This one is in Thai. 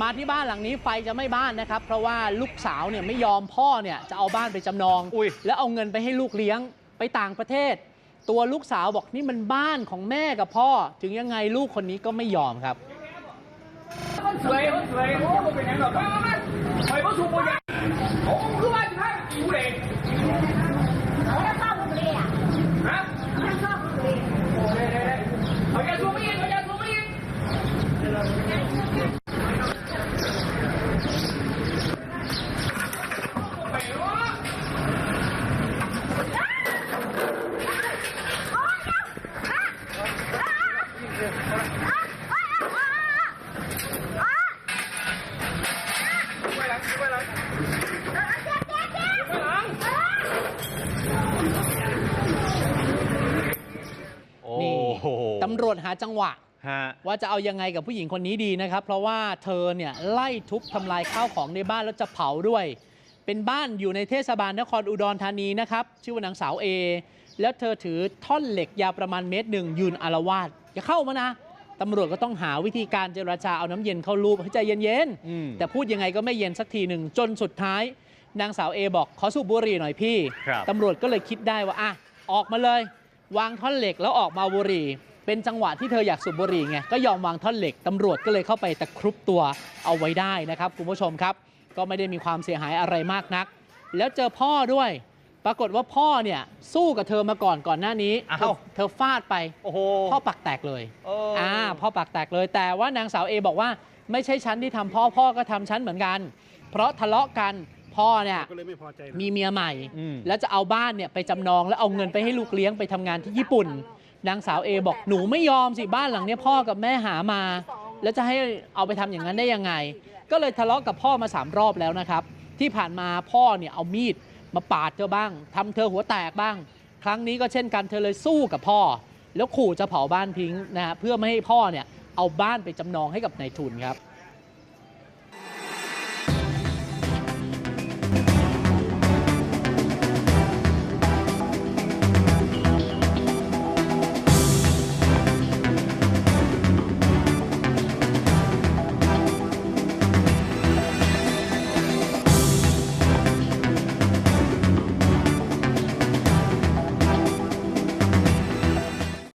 มาที่บ้านหลังนี้ไฟจะไม่บ้านนะครับ เพราะว่าลูกสาวเนี่ยไม่ยอมพ่อเนี่ยจะเอาบ้านไปจำนองอุ้ยแล้วเอาเงินไปให้ลูกเลี้ยงไปต่างประเทศ ตัวลูกสาวบอกนี่มันบ้านของแม่กับพ่อ ถึงยังไงลูกคนนี้ก็ไม่ยอมครับมันสวยมันสวยโอ้มันเป็นยังหรอกมันมันไปมันสูบบุหรี่โอ้คือว่าจะให้อยู่เลย โหตำรวจหาจังหวะ ฮะว่าจะเอายังไงกับผู้หญิงคนนี้ดีนะครับ เพราะว่าเธอเนี่ยไล่ทุบทำลายข้าวของในบ้านแล้วจะเผาด้วย เป็นบ้านอยู่ในเทศบาลนครอุดรธานีนะครับ ชื่อว่านางสาวเอแล้วเธอถือท่อนเหล็กยาวประมาณเมตรหนึ่งยืนอารวาสอย่าเข้ามานะตำรวจก็ต้องหาวิธีการเจรจาเอาน้ำเย็นเข้ารูปให้ใจเย็นอืม ๆแต่พูดยังไงก็ไม่เย็นสักทีหนึ่งจนสุดท้าย นางสาวเอบอกขอสูบบุหรี่หน่อยพี่ครับ ตำรวจก็เลยคิดได้ว่าอะออกมาเลย วางท่อนเหล็กแล้วออกมาบุหรี่ เป็นจังหวะที่เธออยากสูบบุหรี่ไงก็ยอมวางท่อนเหล็กตำรวจก็เลยเข้าไปตะครุบตัวเอาไว้ได้นะครับคุณผู้ชมครับ ก็ไม่ได้มีความเสียหายอะไรมากนัก แล้วเจอพ่อด้วย ปรากฏว่าพ่อเนี่ยสู้กับเธอมาก่อนก่อนหน้านี้อ้าวเธอเธอฟาดไปโอ้โหพ่อปักแตกเลยโอ้อ่าพ่อปากแตกเลย แต่ว่านางสาวเอบอกว่า ไม่ใช่ฉันที่ทำพ่อพ่อก็ทำฉันเหมือนกัน เพราะทะเลาะกัน พ่อเนี่ยก็เลยไม่พอใจนะมีเมียใหม่ อืม แล้วจะเอาบ้านเนี่ยไปจำนองแล้วเอาเงินไปให้ลูกเลี้ยงไปทำงานที่ญี่ปุ่น นางสาวเอบอกหนูไม่ยอมสิบ้านหลังเนี้ยพ่อกับแม่หามา แล้วจะให้เอาไปทำอย่างนั้นได้ยังไง ก็เลยทะเลาะกับพ่อมาสามรอบแล้วนะครับ ที่ผ่านมาพ่อเนี่ยเอามีดมาปาดเธอบ้างทำเธอหัวแตกบ้าง ครั้งนี้ก็เช่นกันเธอเลยสู้กับพ่อ แล้วขู่จะเผาบ้านทิ้งนะฮะเพื่อไม่ให้พ่อเนี่ยเอาบ้านไปจำนองให้กับนายทุนครับ